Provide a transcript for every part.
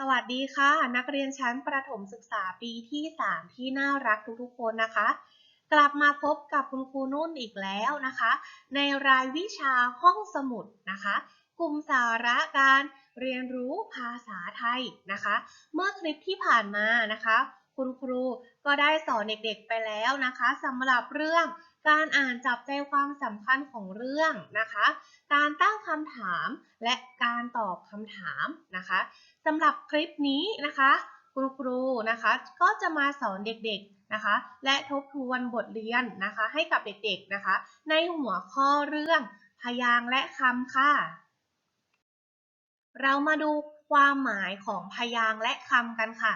สวัสดีค่ะ นักเรียนชั้นประถมศึกษาปีที่ 3 ที่น่ารักทุกๆคนนะคะ กลับมาพบกับคุณครูนุ่นอีกแล้วนะคะ ในรายวิชาห้องสมุดนะคะ กลุ่มสาระการเรียนรู้ภาษาไทยนะคะ เมื่อคลิปที่ผ่านมานะคะ คุณครูก็ได้สอนเด็กๆไปแล้วนะคะสำหรับเรื่อง การอ่านจับใจความสำคัญของเรื่องนะคะ การตั้งคำถามและการตอบคำถามนะคะสำหรับคลิปนี้นะคะ คุณครูนะคะก็จะมาสอนเด็กๆนะคะ และทบทวนบทเรียนนะคะ ให้กับเด็กๆนะคะ ในหัวข้อเรื่องพยางและคำค่ะ เรามาดูความหมายของพยางและคำกันค่ะ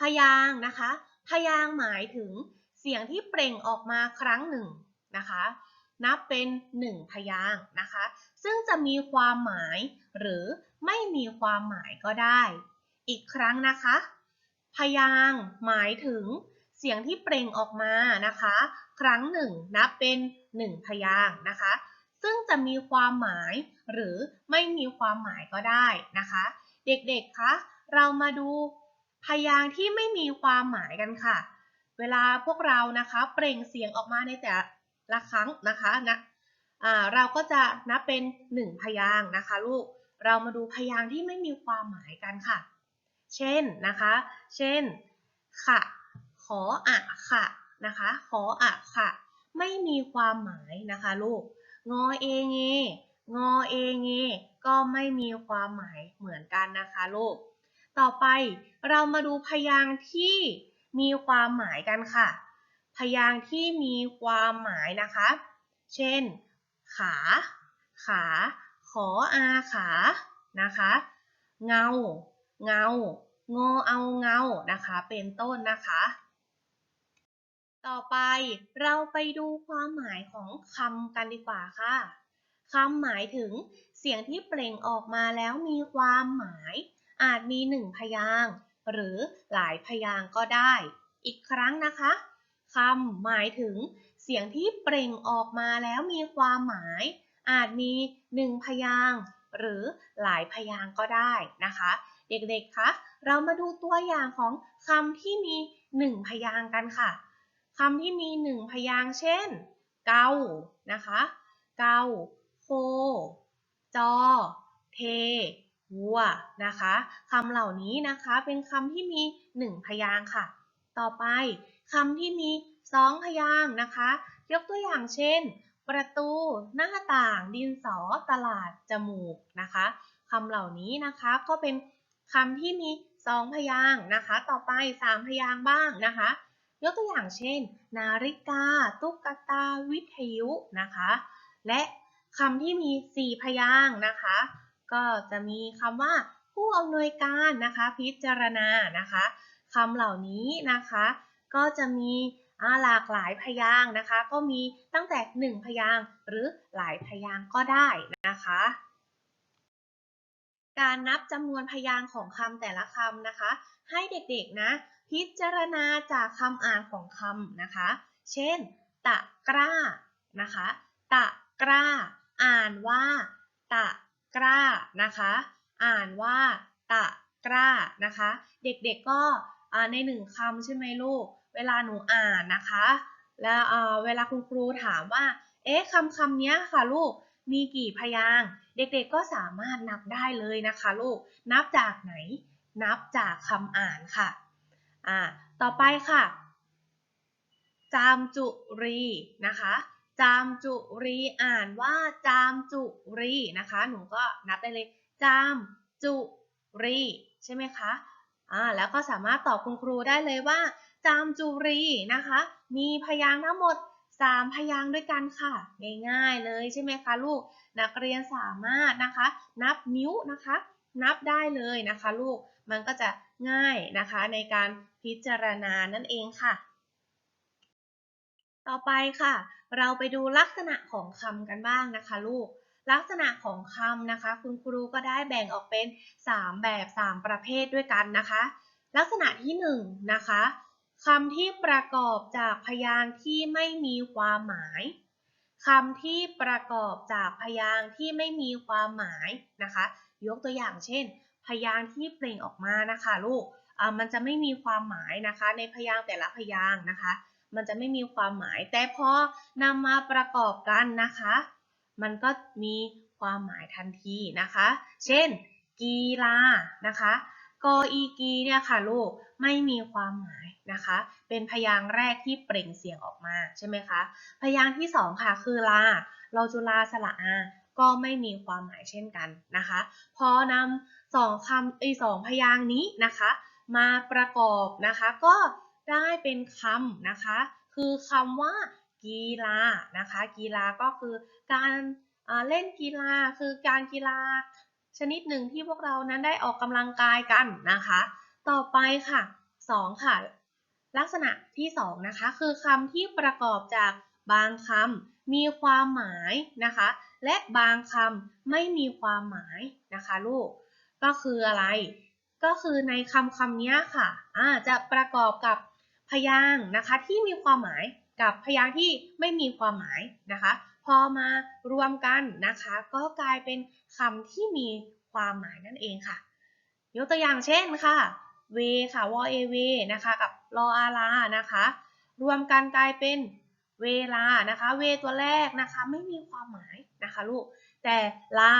พยางนะคะ พยางหมายถึงเสียงที่เปล่งออกมาครั้งหนึ่ง นะคะ นับเป็นหนึ่งพยางค์นะคะ ซึ่งจะมีความหมายหรือไม่มีความหมายก็ได้ อีกครั้งนะคะ พยางค์หมายถึงเสียงที่เปล่งออกมานะคะ ครั้งหนึ่งนับเป็นหนึ่งพยางค์นะคะ ซึ่งจะมีความหมายหรือไม่มีความหมายก็ได้นะคะ เด็กๆคะเรามาดูพยางค์ที่ไม่มีความหมายกันค่ะ เวลาพวกเรานะคะ เปล่งเสียงออกมาในแต่ ละครั้งนะคะนะอ่าเราก็จะนับเป็นหนึ่งพยางนะคะลูก เรามาดูพยางที่ไม่มีความหมายกันค่ะ เช่นนะคะ เช่นขะขออะขะนะคะ ขออะขะไม่มีความหมายนะคะลูก งอเองเงงอเองเงก็ไม่มีความหมายเหมือนกันนะคะลูก ต่อไปเรามาดูพยางที่มีความหมายกันค่ะ พยางค์ที่มีความหมายนะคะ เช่น ขา ขา ขออาขา นะคะ เงา เงา งอเอาเงา นะคะ เป็นต้นนะคะ ต่อไปเราไปดูความหมายของคำกันดีกว่าค่ะคำหมายถึงเสียงที่เปล่งออกมาแล้วมีความหมาย อาจมีหนึ่งพยางหรือหลายพยางก็ได้ อีกครั้งนะคะ คำหมายถึงเสียงที่เปล่งออกมาแล้วมีความหมาย อาจมีหนึ่งพยางหรือหลายพยางก็ได้นะคะ เด็กๆคะเรามาดูตัวอย่างของคำที่มีหนึ่งพยางกันค่ะคำที่มีหนึ่งพยางเช่น เกานะคะ เกาโค จอ เท วัวนะคะคำเหล่านี้นะคะเป็นคำที่มีหนึ่งพยางค่ะ ต่อไป คำที่มีสองพยางค์นะคะ ยกตัวอย่างเช่น ประตู หน้าต่าง ดินสอ ตลาด จมูกนะคะคำเหล่านี้นะคะก็เป็นคำที่มีสองพยางค์นะคะ ต่อไปสามพยางค์บ้างนะคะ ยกตัวอย่างเช่น นาฬิกา ตุ๊กตา วิทยุนะคะ และคำที่มี4พยางค์นะคะ ก็จะมีคำว่าผู้อำนวยการนะคะ พิจารณานะคะคำเหล่านี้นะคะ ก็จะมีหลากหลายพยางค์นะคะ ก็มีตั้งแต่ 1 พยางค์หรือหลายพยางค์ก็ได้นะคะ การนับจำนวนพยางค์ของคำแต่ละคำนะคะ ให้เด็กๆนะ พิจารณาจากคำอ่านของคำนะคะ เช่น ตะกร้านะคะ ตะกร้า อ่านว่า ตะกร้านะคะ อ่านว่า ตะกร้านะคะ เด็กๆก็ในหนึ่งคำใช่ไหมลูก เวลาหนูอ่านนะคะ แล้วเเวลาคุณครูถามว่า เอ๊ะคำคำนี้ค่ะลูก มีกี่พยางค์ เด็กๆก็สามารถนับได้เลยนะคะลูก นับจากไหน นับจากคำอ่านค่ะ อ่า ต่อไปค่ะ จามจุรีนะคะ จามจุรีอ่านว่าจามจุรีนะคะ หนูก็นับได้เลย จามจุรีใช่ไหมคะ อ่า แล้วก็สามารถตอบคุณครูได้เลยว่า จามจุรีนะคะ มีพยางค์ทั้งหมด 3 พยางค์ด้วยกันค่ะ ง่ายๆเลยใช่ไหมคะลูก นักเรียนสามารถนะคะ นับนิ้วนะคะ นับได้เลยนะคะลูก มันก็จะง่ายนะคะในการพิจารณานั่นเองค่ะ ต่อไปค่ะ เราไปดูลักษณะของคำกันบ้างนะคะลูกลักษณะของคำนะคะ คุณครูก็ได้แบ่งออกเป็น 3 แบบ 3 ประเภทด้วยกันนะคะ ลักษณะที่1นงนะคะ คำที่ประกอบจากพยางค์ที่ไม่มีความหมายคำที่ประกอบจากพยางค์ที่ไม่มีความหมายนะคะ ยกตัวอย่างเช่น พยางค์ที่เปล่งออกมานะคะลูกมันจะไม่มีความหมายนะคะ ในพยางค์แต่ละพยางค์นะคะ มันจะไม่มีความหมาย แต่พอนำมาประกอบกันนะคะ มันก็มีความหมายทันทีนะคะ เช่น กีฬานะคะ กอีกีเนี่ยค่ะลูกไม่มีความหมายนะคะ เป็นพยางค์แรกที่เปล่งเสียงออกมาใช่ไหมคะพยางค์ที่สองค่ะคือลาเราจุลาสระอาก็ไม่มีความหมายเช่นกันนะคะ พอนำสองคำไอสองพยางค์นี้นะคะ มาประกอบนะคะก็ได้เป็นคำนะคะ คือคำว่ากีฬานะคะ กีฬาก็คือการเล่นกีฬาคือการกีฬา ชนิดหนึ่งที่พวกเรานั้นได้ออกกำลังกายกันนะคะ ต่อไปค่ะสองค่ะ ลักษณะที่สองนะคะ คือคำที่ประกอบจากบางคำมีความหมายนะคะ และบางคำไม่มีความหมายนะคะลูก ก็คืออะไร ก็คือในคำคำนี้ค่ะอ่าจะประกอบกับพยางค์นะคะที่มีความหมายกับพยางค์ที่ไม่มีความหมายนะคะ พอมารวมกันนะคะ ก็กลายเป็นคำที่มีความหมายนั่นเองค่ะ ยกตัวอย่างเช่นค่ะเวค่ะวอเอเวนะคะกับรออาลานะคะ รวมกันกลายเป็นเวลานะคะ เวตัวแรกนะคะไม่มีความหมายนะคะลูก แต่ลา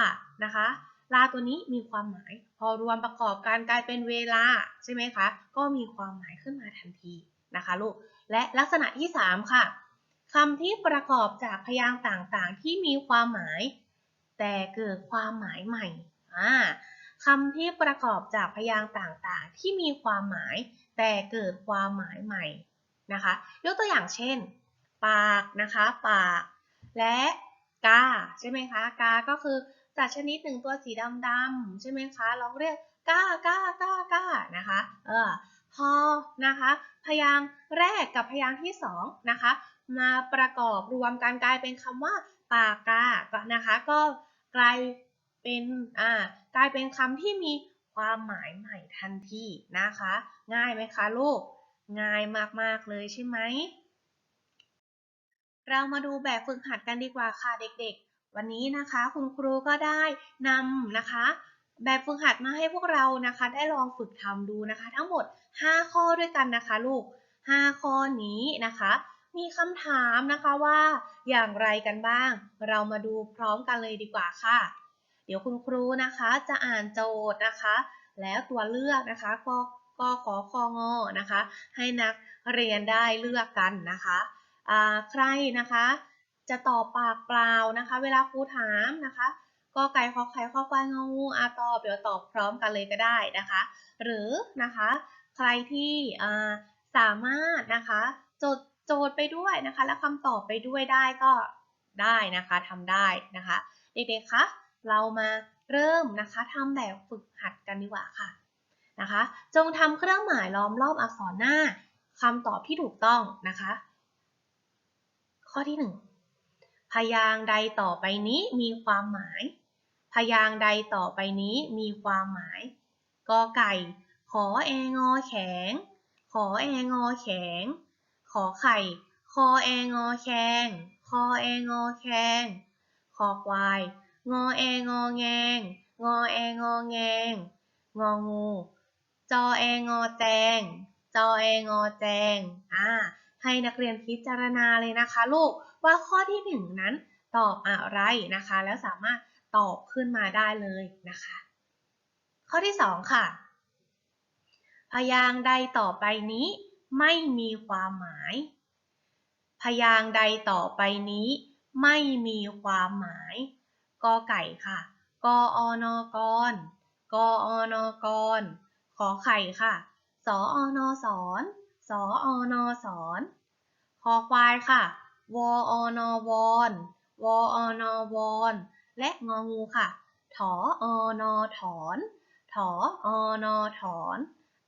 นะคะลาตัวนี้มีความหมาย พอรวมประกอบกันกลายเป็นเวลาใช่ไหมคะ ก็มีความหมายขึ้นมาทันทีนะคะลูก และลักษณะที่ 3 ค่ะ คำที่ประกอบจากพยางค์ต่างๆ ที่มีความหมาย แต่เกิดความหมายใหม่คำที่ประกอบจากพยางค์ต่างๆ ที่มีความหมาย แต่เกิดความหมายใหม่นะคะ ยกตัวอย่างเช่น ปากนะคะ ปาก และกาใช่ไหมคะ กา ก็คือสัตว์ชนิดหนึ่งตัวสีดำๆใช่ไหมคะลองเรียกก้าก้าก้าก้านะคะ เออพอนะคะ พยางค์แรกกับพยางค์ที่สองนะคะ มาประกอบรวมกันกลายเป็นคำว่าปากกาก็นะคะก็กลายเป็นอ่ากลายเป็นคำที่มีความหมายใหม่ทันทีนะคะ ง่ายไหมคะลูก ง่ายมากๆเลยใช่ไหมเรามาดูแบบฝึกหัดกันดีกว่าค่ะเด็กๆ วันนี้นะคะคุณครูก็ได้นำนะคะ แบบฝึกหัดมาให้พวกเรานะคะ ได้ลองฝึกทำดูนะคะ ทั้งหมด 5 ข้อด้วยกันนะคะ ลูก 5 ข้อนี้นะคะ มีคำถามนะคะว่าอย่างไรกันบ้าง เรามาดูพร้อมกันเลยดีกว่าค่ะ เดี๋ยวคุณครูนะคะจะอ่านโจทย์นะคะ แล้วตัวเลือกนะคะก็ก็ขอคองอนะคะ ให้นักเรียนได้เลือกกันนะคะใครนะคะจะตอบปากเปล่านะคะ เวลาครูถามนะคะก็ไก่ขอไข่ข้อควายงองูอาตอบเดี๋ยวตอบพร้อมกันเลยก็ได้นะคะ หรือนะคะ ใครที่สามารถนะคะ จด โจทย์ไปด้วยนะคะ และคำตอบไปด้วยได้ก็ได้นะคะทำได้นะคะเด็กๆคะเรามาเริ่มนะคะทำแบบฝึกหัดกันดีกว่าค่ะนะคะ จงทำเครื่องหมายล้อมรอบอักษรหน้าคำตอบที่ถูกต้องนะคะ ข้อที่ 1 พยางค์ใดต่อไปนี้มีความหมาย พยางค์ใดต่อไปนี้มีความหมายกอไก่ ขอแองอแข็ง ขอแองอแข็ง ขอไข่ คอแองอแขงคอแองอแขงคอควาย งอแองอแงง งอแองอแงง งองู จอแองอแจง จอแองอแจง อ่า ให้นักเรียนพิจารณาเลยนะคะลูก ว่าข้อที่หนึ่งนั้นตอบอะไรนะคะ แล้วสามารถตอบขึ้นมาได้เลยนะคะ ข้อที่สองค่ะ พยางค์ใดต่อไปนี้ ไม่มีความหมาย พยางค์ใดต่อไปนี้ ไม่มีความหมาย กอไก่ค่ะ กออนกรกออนกรขอไข่ค่ะ สออนสอนสออนสอนคอควายค่ะ วออนวอนวออนวอนและงองูค่ะ ถออนถอน ถออนถอน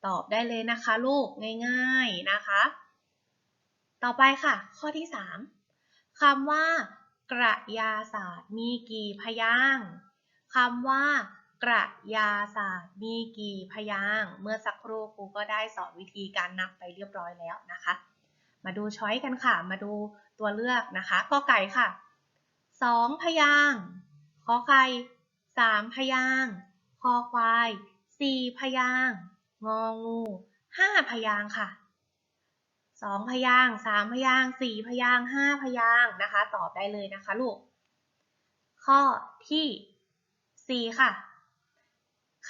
ตอบได้เลยนะคะลูกง่ายๆนะคะ ต่อไปค่ะ ข้อที่ 3คำว่ากระยาศาสตร์มีกี่พยางค์คำว่ากระยาศาสตร์มีกี่พยางค์เมื่อสักครู่ครูก็ได้สอนวิธีการนับไปเรียบร้อยแล้วนะคะ มาดูช้อยกันค่ะ มาดูตัวเลือกนะคะกอไก่ค่ะสองพยางค์ขอไข่สามพยางค์คอควายสี่พยางค์ งองูห้าพยางค่ะสองพยางสามพยางสี่พยางห้าพยางนะคะ ตอบได้เลยนะคะลูก ข้อที่สี่ค่ะ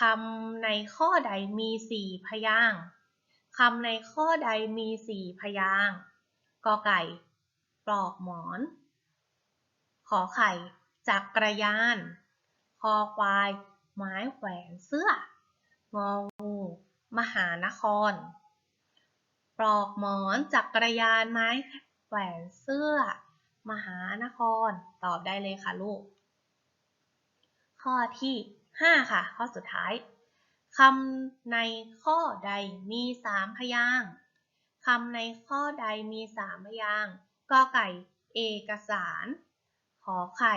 คำในข้อใดมีสี่พยางคำในข้อใดมีสี่พยางกอไก่ปลอกหมอน ขอไข่จักรยาน คอควาย ไม้แขวนเสื้ององู มหานคร ปลอกหมอนจักรยานไม้แขวนเสื้อ มหานคร ตอบได้เลยค่ะลูก ข้อที่ 5 ค่ะ ข้อสุดท้ายคำในข้อใดมีสามพยางค์คำในข้อใดมีสามพยางค์กอไก่ เอกสาร ขอไข่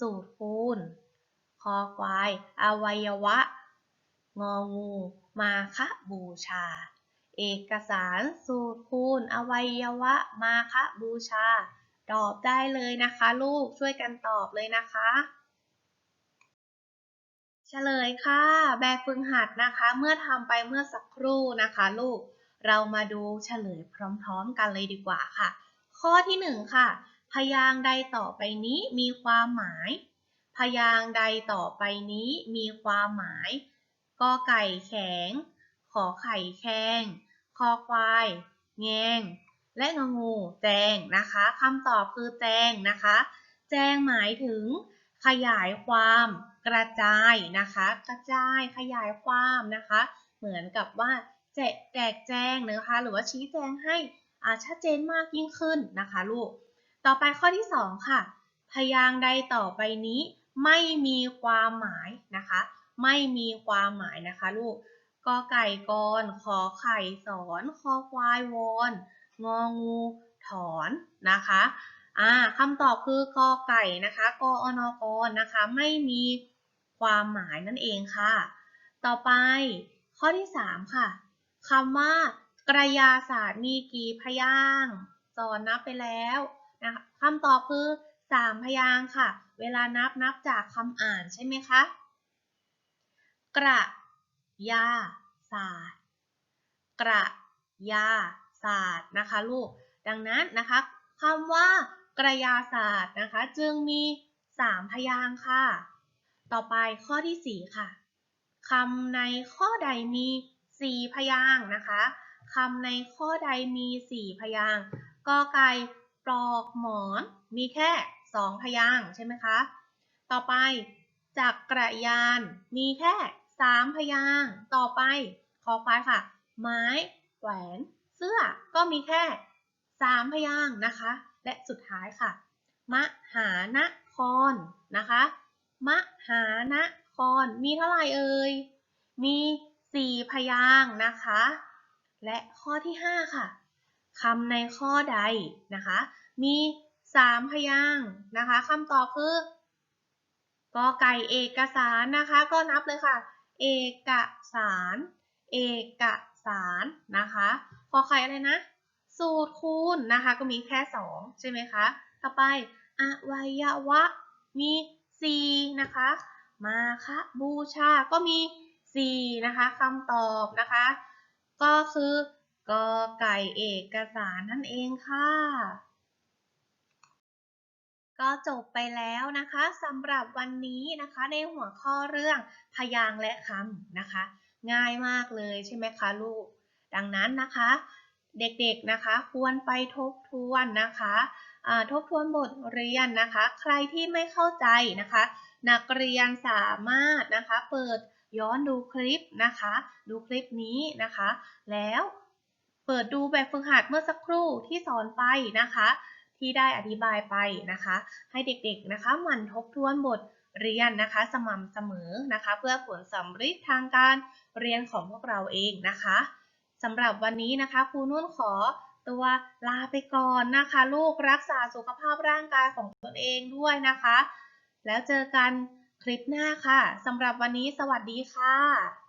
สูตรคูณ คอควาย อวัยวะ งองู มาคะบูชา เอกสารสูตรคูณ อวัยวะ มาคะบูชา ตอบได้เลยนะคะ ลูกช่วยกันตอบเลยนะคะเฉลยค่ะ แบบฝึกหัดนะคะ เมื่อทำไปเมื่อสักครู่นะคะ ลูก เรามาดูเฉลยพร้อมๆกันเลยดีกว่าค่ะ ข้อที่หนึ่งค่ะ พยางค์ใดต่อไปนี้มีความหมาย พยางค์ใดต่อไปนี้มีความหมาย กอไก่แข็ง ขอไข่แข้งคอควาย แงง และงงูแจงนะคะคำตอบคือแจงนะคะ แจงหมายถึง ขยายความ กระจายนะคะ กระจายขยายความนะคะ เหมือนกับว่าแจกแจกแจงนะคะ หรือว่าชี้แจงให้ชัดเจนมากยิ่งขึ้นนะคะลูก ต่อไปข้อที่ 2 ค่ะ พยางค์ใดต่อไปนี้ไม่มีความหมายนะคะ ไม่มีความหมายนะคะลูกกอไก่กรขอไข่สอนคอควายวอนงองูถอนนะคะอ่าคำตอบคือกอไก่นะคะกอนอกรนนะคะไม่มีความหมายนั่นเองค่ะ ต่อไปข้อที่ 3 ค่ะคำว่ากระยาศาสตร์มีกี่พยางสอนนับไปแล้วนะคะคำตอบคือ 3 พยางค์ค่ะ เวลานับนับจากคำอ่านใช่ไหมคะ กระยาศาสตร์ กระยาศาสตร์นะคะลูก ดังนั้นนะคะคำว่ากระยาศาสตร์นะคะ จึงมี 3 พยางค์ค่ะ ต่อไปข้อที่ 4 ค่ะคำในข้อใดมี 4 พยางค์นะคะคำในข้อใดมี 4 พยางค์กอไก่ปลอกหมอนมีแค่ 2 พยางค์ใช่ไหมคะ ต่อไปจักรยานมีแค่ 3พยางต่อไปคอควายค่ะ ไม้ แหวน เสื้อ ก็มีแค่3พยางนะคะ และสุดท้ายค่ะ มหานครนะคะ มหานคร มีเท่าไหร่เอ่ย มี4พยางนะคะ และข้อที่5ค่ะคำในข้อใดนะคะ มี3พยางนะคะคำตอบคือกอไก่เอกสารนะคะ ก็นับเลยค่ะ เอกสาร เอกสารนะคะขอไข่อะไรนะ สูตรคูณนะคะก็มีแค่ 2 ใช่ไหมคะ ต่อไปอวัยวะมี 4 นะคะ มาคะบูชาก็มี 4 นะคะคำตอบนะคะ ก็คือกอไก่เอกสารนั่นเองค่ะ ก็จบไปแล้วนะคะสำหรับวันนี้นะคะในหัวข้อเรื่องพยางและคำนะคะ ง่ายมากเลยใช่ไหมคะลูก ดังนั้นนะคะ เด็กๆนะคะควรไปทบทวนนะคะทบทวนบทเรียนนะคะ ใครที่ไม่เข้าใจนะคะ นักเรียนสามารถนะคะเปิดย้อนดูคลิปนะคะ ดูคลิปนี้นะคะ แล้วเปิดดูแบบฝึกหัดเมื่อสักครู่ที่สอนไปนะคะ ที่ได้อธิบายไปนะคะ ให้เด็กๆนะคะหมั่นทบทวนบทเรียนนะคะ สม่ำเสมอนะคะ เพื่อผลสำเร็จทางการเรียนของพวกเราเองนะคะสำหรับวันนี้นะคะครูนุ่นขอตัวลาไปก่อนนะคะ ลูกรักษาสุขภาพร่างกายของตนเองด้วยนะคะ แล้วเจอกันคลิปหน้าค่ะสำหรับวันนี้สวัสดีค่ะ